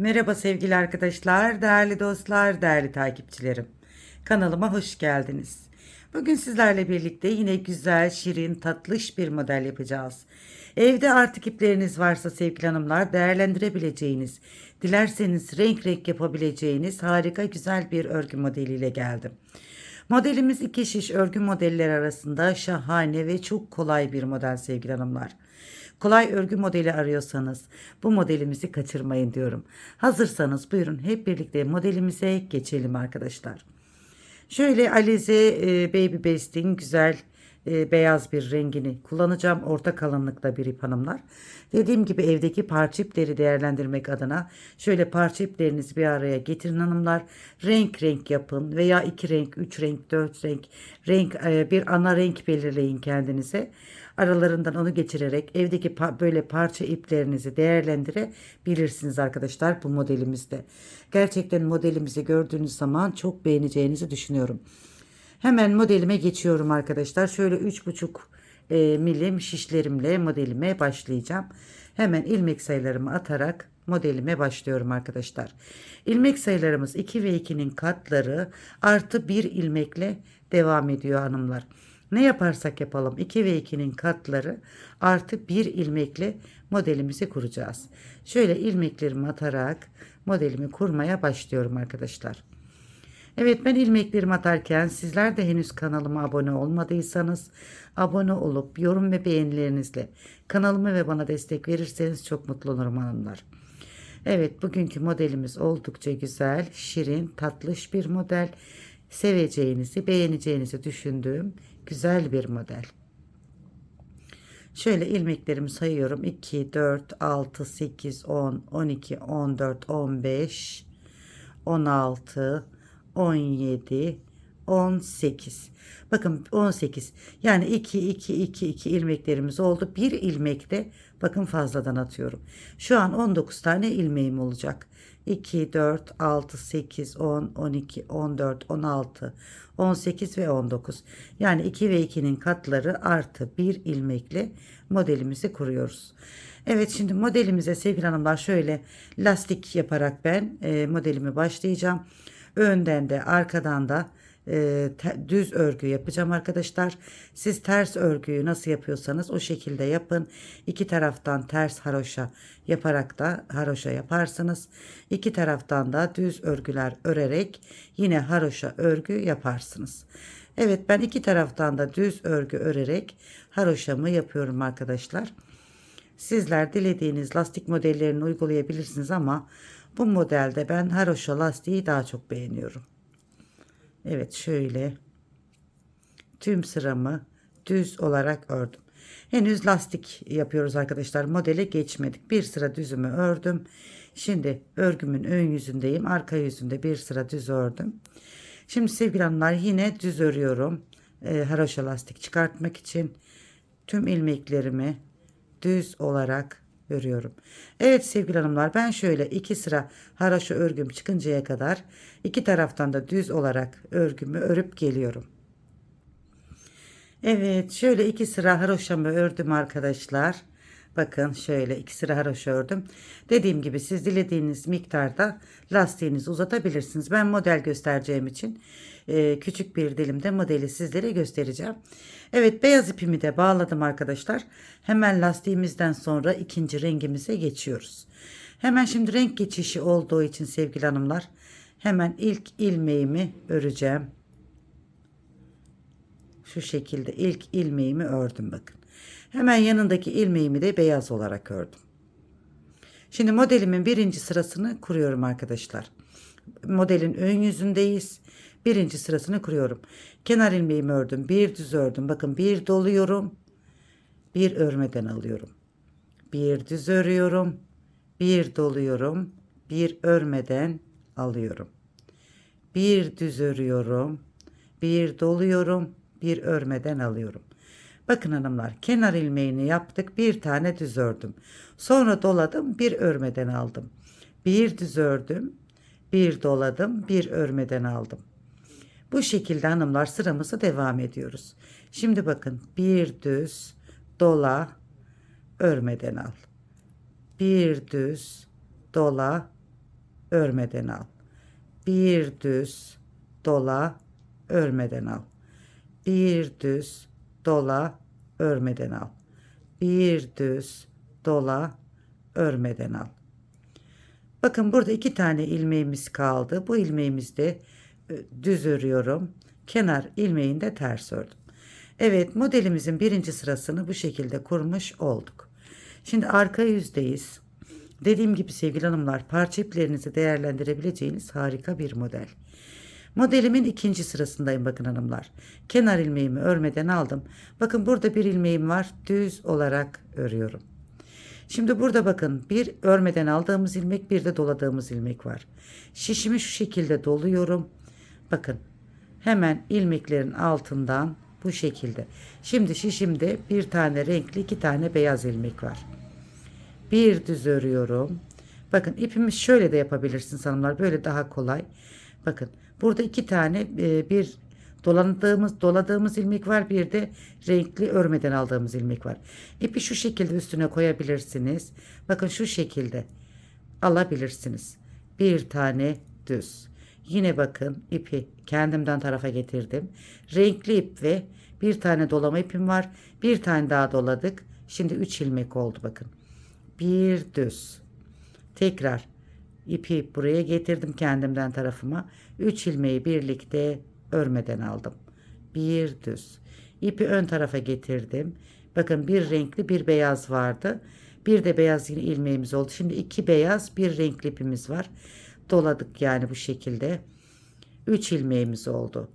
Merhaba sevgili arkadaşlar, değerli dostlar, değerli takipçilerim. Kanalıma hoş geldiniz. Bugün sizlerle birlikte yine güzel, şirin, tatlış bir model yapacağız. Evde artık ipleriniz varsa sevgili hanımlar değerlendirebileceğiniz, dilerseniz renk renk yapabileceğiniz harika güzel bir örgü modeliyle geldim. Modelimiz iki şiş örgü modelleri arasında şahane ve çok kolay bir model sevgili hanımlar. Kolay örgü modeli arıyorsanız bu modelimizi kaçırmayın diyorum. Hazırsanız buyurun hep birlikte modelimize geçelim arkadaşlar. Şöyle Alize e, Baby Best'in güzel e, beyaz bir rengini kullanacağım. Orta kalınlıkta bir ip hanımlar. Dediğim gibi evdeki parça ipleri değerlendirmek adına şöyle parça iplerinizi bir araya getirin hanımlar. Renk renk yapın veya iki renk, üç renk, dört renk, renk e, bir ana renk belirleyin kendinize. Aralarından onu geçirerek evdeki pa- böyle parça iplerinizi değerlendirebilirsiniz arkadaşlar bu modelimizde. Gerçekten modelimizi gördüğünüz zaman çok beğeneceğinizi düşünüyorum. Hemen modelime geçiyorum arkadaşlar. Şöyle 3,5 e, milim şişlerimle modelime başlayacağım. Hemen ilmek sayılarımı atarak modelime başlıyorum arkadaşlar. İlmek sayılarımız 2 ve 2'nin katları artı 1 ilmekle devam ediyor hanımlar. Ne yaparsak yapalım 2 ve 2'nin katları artı 1 ilmekle modelimizi kuracağız. Şöyle ilmeklerimi atarak modelimi kurmaya başlıyorum arkadaşlar. Evet ben ilmeklerimi atarken sizler de henüz kanalıma abone olmadıysanız abone olup yorum ve beğenilerinizle kanalıma ve bana destek verirseniz çok mutlu olurum hanımlar. Evet bugünkü modelimiz oldukça güzel, şirin, tatlış bir model. Seveceğinizi, beğeneceğinizi düşündüğüm güzel bir model. Şöyle ilmeklerimi sayıyorum. 2, 4, 6, 8, 10, 12, 14, 15, 16, 17, 18. Bakın 18. Yani 2 2 2 2 ilmeklerimiz oldu. Bir ilmekte bakın fazladan atıyorum. Şu an 19 tane ilmeğim olacak. 2 4 6 8 10 12 14 16 18 ve 19. Yani 2 ve 2'nin katları artı bir ilmekle modelimizi kuruyoruz. Evet şimdi modelimize sevgili hanımlar şöyle lastik yaparak ben e, modelimi başlayacağım. Önden de arkadan da e, te- düz örgü yapacağım arkadaşlar. Siz ters örgüyü nasıl yapıyorsanız o şekilde yapın. İki taraftan ters haroşa yaparak da haroşa yaparsınız. İki taraftan da düz örgüler örerek yine haroşa örgü yaparsınız. Evet ben iki taraftan da düz örgü örerek haroşamı yapıyorum arkadaşlar. Sizler dilediğiniz lastik modellerini uygulayabilirsiniz ama bu modelde ben haroşa lastiği daha çok beğeniyorum. Evet şöyle tüm sıramı düz olarak ördüm. Henüz lastik yapıyoruz arkadaşlar. Modele geçmedik. Bir sıra düzümü ördüm. Şimdi örgümün ön yüzündeyim. Arka yüzünde bir sıra düz ördüm. Şimdi sevgili hanımlar yine düz örüyorum. E, haroşa lastik çıkartmak için tüm ilmeklerimi düz olarak örüyorum. Evet sevgili hanımlar ben şöyle iki sıra haraşo örgüm çıkıncaya kadar iki taraftan da düz olarak örgümü örüp geliyorum. Evet şöyle iki sıra haroşamı ördüm arkadaşlar. Bakın şöyle iki sıra haroşa ördüm. Dediğim gibi siz dilediğiniz miktarda lastiğinizi uzatabilirsiniz. Ben model göstereceğim için e, küçük bir dilimde modeli sizlere göstereceğim. Evet beyaz ipimi de bağladım arkadaşlar. Hemen lastiğimizden sonra ikinci rengimize geçiyoruz. Hemen şimdi renk geçişi olduğu için sevgili hanımlar hemen ilk ilmeğimi öreceğim. Şu şekilde ilk ilmeğimi ördüm bakın. Hemen yanındaki ilmeğimi de beyaz olarak ördüm. Şimdi modelimin birinci sırasını kuruyorum arkadaşlar. Modelin ön yüzündeyiz. Birinci sırasını kuruyorum. Kenar ilmeğimi ördüm. Bir düz ördüm. Bakın bir doluyorum. Bir örmeden alıyorum. Bir düz örüyorum. Bir doluyorum. Bir örmeden alıyorum. Bir düz örüyorum. Bir doluyorum. Bir örmeden alıyorum. Bakın hanımlar kenar ilmeğini yaptık. Bir tane düz ördüm. Sonra doladım. Bir örmeden aldım. Bir düz ördüm. Bir doladım. Bir örmeden aldım. Bu şekilde hanımlar sıramızı devam ediyoruz. Şimdi bakın bir düz dola örmeden al. Bir düz dola örmeden al. Bir düz dola örmeden al. Bir düz dola örmeden al. Bir düz dola örmeden al. Bakın burada iki tane ilmeğimiz kaldı. Bu ilmeğimizi de e, düz örüyorum. Kenar ilmeğini de ters ördüm. Evet modelimizin birinci sırasını bu şekilde kurmuş olduk. Şimdi arka yüzdeyiz. Dediğim gibi sevgili hanımlar parça iplerinizi değerlendirebileceğiniz harika bir model. Modelimin ikinci sırasındayım bakın hanımlar. Kenar ilmeğimi örmeden aldım. Bakın burada bir ilmeğim var. Düz olarak örüyorum. Şimdi burada bakın bir örmeden aldığımız ilmek bir de doladığımız ilmek var. Şişimi şu şekilde doluyorum. Bakın hemen ilmeklerin altından bu şekilde. Şimdi şişimde bir tane renkli iki tane beyaz ilmek var. Bir düz örüyorum. Bakın ipimi şöyle de yapabilirsiniz hanımlar. Böyle daha kolay. Bakın burada iki tane e, bir dolandığımız doladığımız ilmek var. Bir de renkli örmeden aldığımız ilmek var. İpi şu şekilde üstüne koyabilirsiniz. Bakın şu şekilde alabilirsiniz. Bir tane düz. Yine bakın ipi kendimden tarafa getirdim. Renkli ip ve bir tane dolama ipim var. Bir tane daha doladık. Şimdi 3 ilmek oldu bakın. Bir düz. Tekrar ipi buraya getirdim kendimden tarafıma. 3 ilmeği birlikte örmeden aldım. Bir düz. İpi ön tarafa getirdim. Bakın bir renkli bir beyaz vardı. Bir de beyaz yine ilmeğimiz oldu. Şimdi iki beyaz bir renkli ipimiz var. Doladık yani bu şekilde. 3 ilmeğimiz oldu.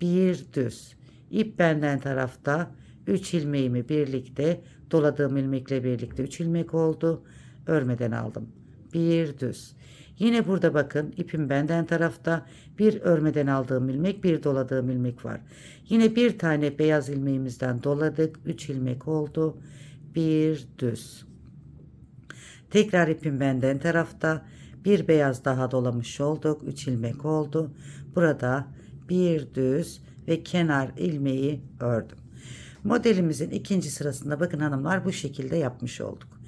Bir düz. İp benden tarafta 3 ilmeğimi birlikte doladığım ilmekle birlikte 3 ilmek oldu. Örmeden aldım. Bir düz. Yine burada bakın ipim benden tarafta bir örmeden aldığım ilmek bir doladığım ilmek var. Yine bir tane beyaz ilmeğimizden doladık. 3 ilmek oldu. Bir düz. Tekrar ipim benden tarafta bir beyaz daha dolamış olduk. 3 ilmek oldu. Burada bir düz ve kenar ilmeği ördüm. Modelimizin ikinci sırasında bakın hanımlar bu şekilde yapmış olduk.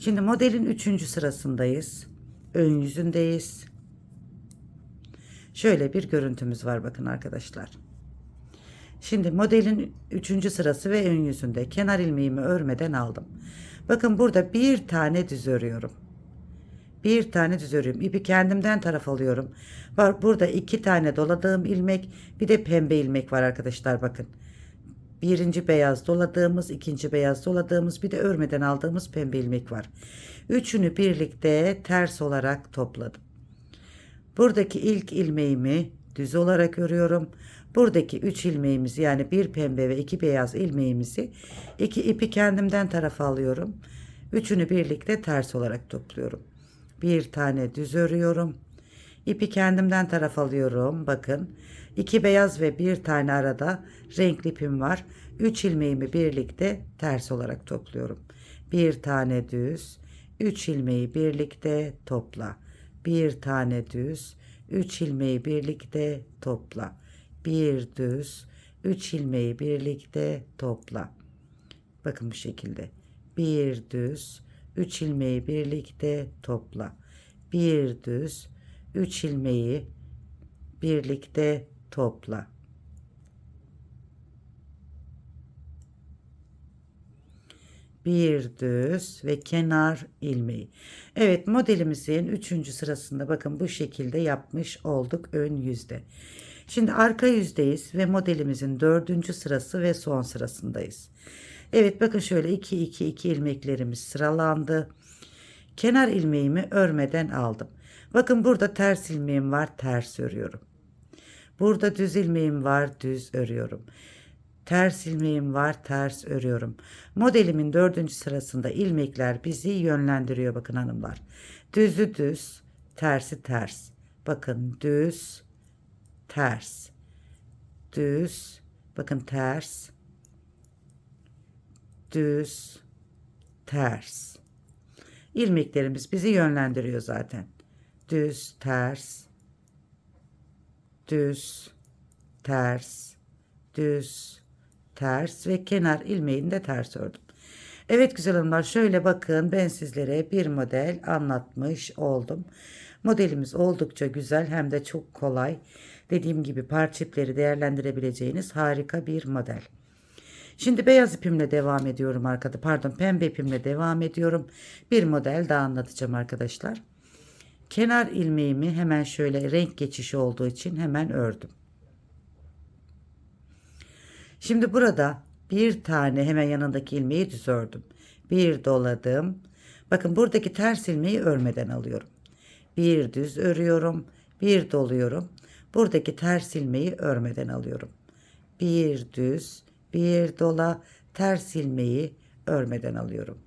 Şimdi modelin üçüncü sırasındayız. Ön yüzündeyiz. Şöyle bir görüntümüz var bakın arkadaşlar. Şimdi modelin üçüncü sırası ve ön yüzünde kenar ilmeğimi örmeden aldım. Bakın burada bir tane düz örüyorum. Bir tane düz örüyorum. İpi kendimden taraf alıyorum. Var burada iki tane doladığım ilmek, bir de pembe ilmek var arkadaşlar bakın. Birinci beyaz doladığımız, ikinci beyaz doladığımız, bir de örmeden aldığımız pembe ilmek var. Üçünü birlikte ters olarak topladım. Buradaki ilk ilmeğimi düz olarak örüyorum. Buradaki üç ilmeğimizi yani bir pembe ve iki beyaz ilmeğimizi iki ipi kendimden tarafa alıyorum. Üçünü birlikte ters olarak topluyorum. Bir tane düz örüyorum. İpi kendimden taraf alıyorum. Bakın. İki beyaz ve bir tane arada renkli ipim var. Üç ilmeğimi birlikte ters olarak topluyorum. Bir tane düz. Üç ilmeği birlikte topla. Bir tane düz. Üç ilmeği birlikte topla. Bir düz. Üç ilmeği birlikte topla. Bakın bu şekilde. Bir düz. 3 ilmeği birlikte topla. Bir düz 3 ilmeği birlikte topla. Bir düz ve kenar ilmeği. Evet modelimizin 3. sırasında bakın bu şekilde yapmış olduk ön yüzde. Şimdi arka yüzdeyiz ve modelimizin 4. sırası ve son sırasındayız. Evet bakın şöyle 2 2 2 ilmeklerimiz sıralandı. Kenar ilmeğimi örmeden aldım. Bakın burada ters ilmeğim var, ters örüyorum. Burada düz ilmeğim var, düz örüyorum. Ters ilmeğim var, ters örüyorum. Modelimin dördüncü sırasında ilmekler bizi yönlendiriyor bakın hanımlar. Düzü düz, tersi ters. Bakın düz, ters. Düz, bakın ters, düz, ters. İlmeklerimiz bizi yönlendiriyor zaten. Düz, ters, düz, ters, düz, ters ve kenar ilmeğini de ters ördüm. Evet güzel hanımlar şöyle bakın ben sizlere bir model anlatmış oldum. Modelimiz oldukça güzel hem de çok kolay. Dediğim gibi parça ipleri değerlendirebileceğiniz harika bir model. Şimdi beyaz ipimle devam ediyorum arkada. Pardon pembe ipimle devam ediyorum. Bir model daha anlatacağım arkadaşlar. Kenar ilmeğimi hemen şöyle renk geçişi olduğu için hemen ördüm. Şimdi burada bir tane hemen yanındaki ilmeği düz ördüm. Bir doladım. Bakın buradaki ters ilmeği örmeden alıyorum. Bir düz örüyorum. Bir doluyorum. Buradaki ters ilmeği örmeden alıyorum. Bir düz, bir dola, ters ilmeği örmeden alıyorum.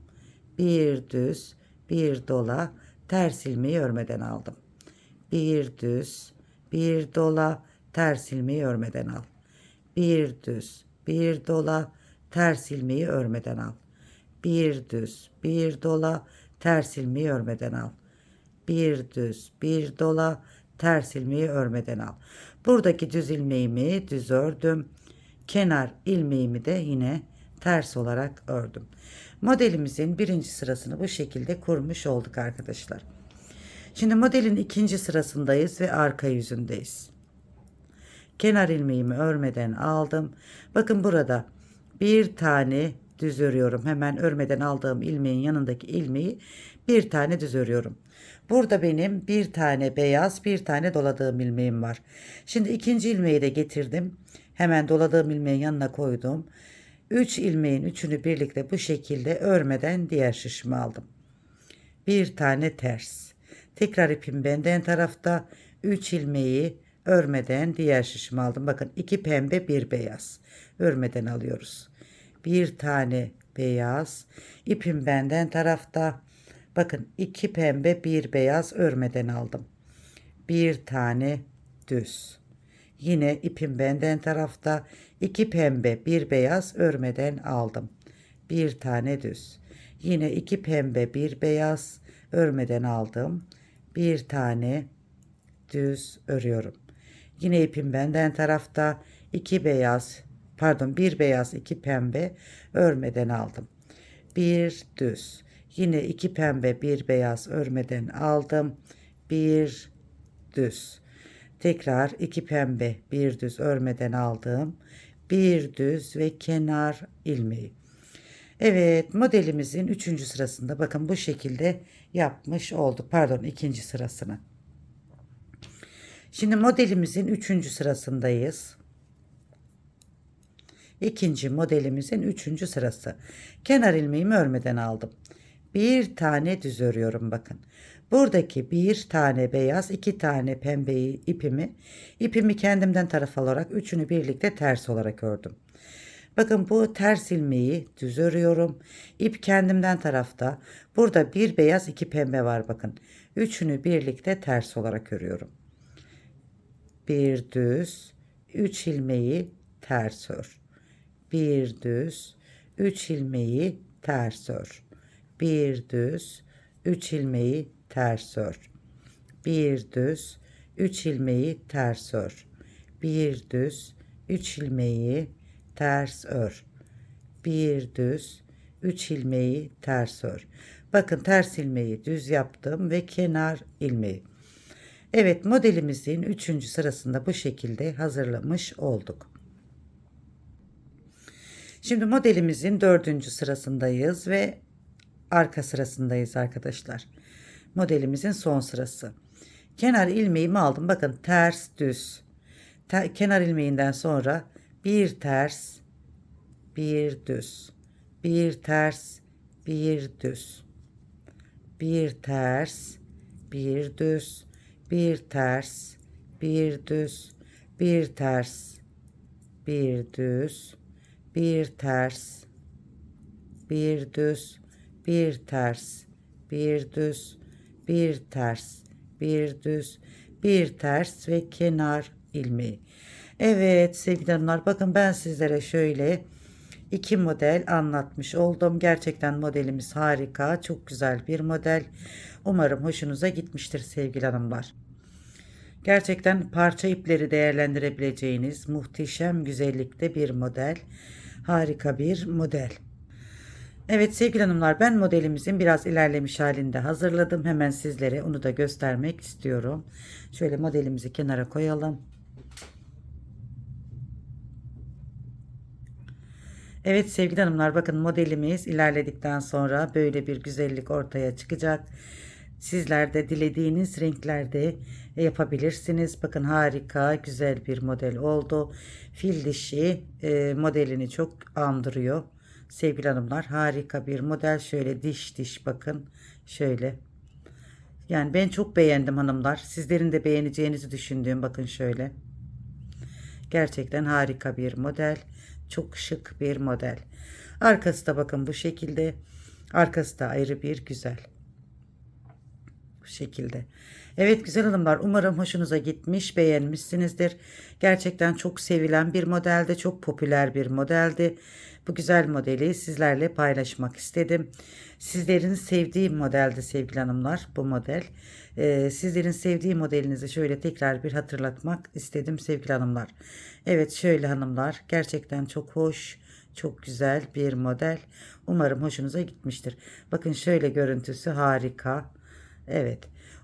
Bir düz, bir dola, ters ilmeği örmeden aldım. Bir düz, bir dola, ters ilmeği örmeden al. Bir düz, bir dola, ters ilmeği örmeden al. Bir düz, bir dola, ters ilmeği örmeden al. Bir düz, bir dola, ters ilmeği örmeden al. Buradaki düz ilmeğimi düz ördüm. Kenar ilmeğimi de yine ters olarak ördüm. Modelimizin birinci sırasını bu şekilde kurmuş olduk arkadaşlar. Şimdi modelin ikinci sırasındayız ve arka yüzündeyiz. Kenar ilmeğimi örmeden aldım. Bakın burada bir tane düz örüyorum. Hemen örmeden aldığım ilmeğin yanındaki ilmeği bir tane düz örüyorum. Burada benim bir tane beyaz bir tane doladığım ilmeğim var. Şimdi ikinci ilmeği de getirdim. Hemen doladığım ilmeğin yanına koydum. 3 ilmeğin üçünü birlikte bu şekilde örmeden diğer şişimi aldım. Bir tane ters. Tekrar ipim benden tarafta 3 ilmeği örmeden diğer şişimi aldım. Bakın iki pembe bir beyaz. Örmeden alıyoruz. Bir tane beyaz. ipim benden tarafta. Bakın iki pembe bir beyaz örmeden aldım. Bir tane düz. Yine ipim benden tarafta iki pembe bir beyaz örmeden aldım. Bir tane düz. Yine iki pembe bir beyaz örmeden aldım. Bir tane düz örüyorum. Yine ipim benden tarafta iki beyaz pardon bir beyaz iki pembe örmeden aldım. Bir düz. Yine iki pembe bir beyaz örmeden aldım. Bir düz. Tekrar iki pembe bir düz örmeden aldım. Bir düz ve kenar ilmeği. Evet modelimizin üçüncü sırasında bakın bu şekilde yapmış olduk. Pardon ikinci sırasını. Şimdi modelimizin üçüncü sırasındayız. İkinci modelimizin üçüncü sırası. Kenar ilmeğimi örmeden aldım. Bir tane düz örüyorum bakın. Buradaki bir tane beyaz, iki tane pembe ipimi, ipimi kendimden taraf alarak üçünü birlikte ters olarak ördüm. Bakın bu ters ilmeği düz örüyorum. İp kendimden tarafta. Burada bir beyaz, iki pembe var bakın. Üçünü birlikte ters olarak örüyorum. Bir düz, üç ilmeği ters ör. Bir düz, üç ilmeği ters ör. Bir düz, üç ilmeği ters ör. Bir düz, üç ilmeği ters ör. Bir düz, üç ilmeği ters ör. Bir düz, üç ilmeği ters ör. Bakın ters ilmeği düz yaptım ve kenar ilmeği. Evet modelimizin üçüncü sırasında bu şekilde hazırlamış olduk. Şimdi modelimizin dördüncü sırasındayız ve arka sırasındayız arkadaşlar. Modelimizin son sırası. Kenar ilmeğimi aldım. Bakın ters düz. Ter, kenar ilmeğinden sonra bir ters, bir düz. Bir ters, bir düz. Bir ters, bir düz. Bir ters, bir düz. Bir ters, bir düz. Bir ters, bir düz bir ters, bir düz, bir ters, bir düz, bir ters ve kenar ilmeği. Evet sevgili hanımlar bakın ben sizlere şöyle iki model anlatmış oldum. Gerçekten modelimiz harika. Çok güzel bir model. Umarım hoşunuza gitmiştir sevgili hanımlar. Gerçekten parça ipleri değerlendirebileceğiniz muhteşem güzellikte bir model. Harika bir model. Evet sevgili hanımlar ben modelimizin biraz ilerlemiş halinde hazırladım. Hemen sizlere onu da göstermek istiyorum. Şöyle modelimizi kenara koyalım. Evet sevgili hanımlar bakın modelimiz ilerledikten sonra böyle bir güzellik ortaya çıkacak. Sizler de dilediğiniz renklerde yapabilirsiniz. Bakın harika güzel bir model oldu. Fil dişi e, modelini çok andırıyor. Sevgili hanımlar harika bir model. Şöyle diş diş bakın. Şöyle. Yani ben çok beğendim hanımlar. Sizlerin de beğeneceğinizi düşündüğüm bakın şöyle. Gerçekten harika bir model. Çok şık bir model. Arkası da bakın bu şekilde. Arkası da ayrı bir güzel. Bu şekilde. Evet güzel hanımlar umarım hoşunuza gitmiş beğenmişsinizdir. Gerçekten çok sevilen bir modeldi. Çok popüler bir modeldi. Bu güzel modeli sizlerle paylaşmak istedim. Sizlerin sevdiği modeldi sevgili hanımlar bu model. Ee, sizlerin sevdiği modelinizi şöyle tekrar bir hatırlatmak istedim sevgili hanımlar. Evet şöyle hanımlar gerçekten çok hoş çok güzel bir model. Umarım hoşunuza gitmiştir. Bakın şöyle görüntüsü harika. Evet.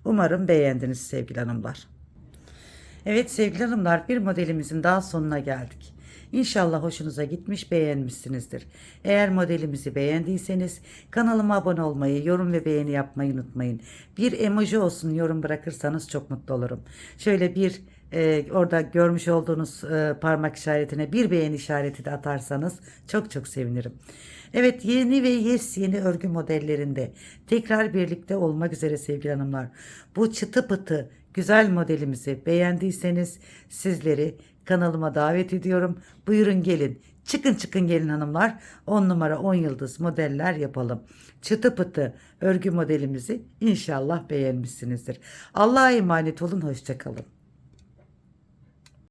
Umarım beğendiniz sevgili hanımlar. Evet sevgili hanımlar bir modelimizin daha sonuna geldik. İnşallah hoşunuza gitmiş beğenmişsinizdir. Eğer modelimizi beğendiyseniz kanalıma abone olmayı, yorum ve beğeni yapmayı unutmayın. Bir emoji olsun yorum bırakırsanız çok mutlu olurum. Şöyle bir e, orada görmüş olduğunuz e, parmak işaretine bir beğeni işareti de atarsanız çok çok sevinirim. Evet yeni ve yes yeni örgü modellerinde tekrar birlikte olmak üzere sevgili hanımlar. Bu çıtı pıtı güzel modelimizi beğendiyseniz sizleri kanalıma davet ediyorum. Buyurun gelin. Çıkın çıkın gelin hanımlar. 10 numara 10 yıldız modeller yapalım. Çıtı pıtı örgü modelimizi inşallah beğenmişsinizdir. Allah'a emanet olun. Hoşçakalın.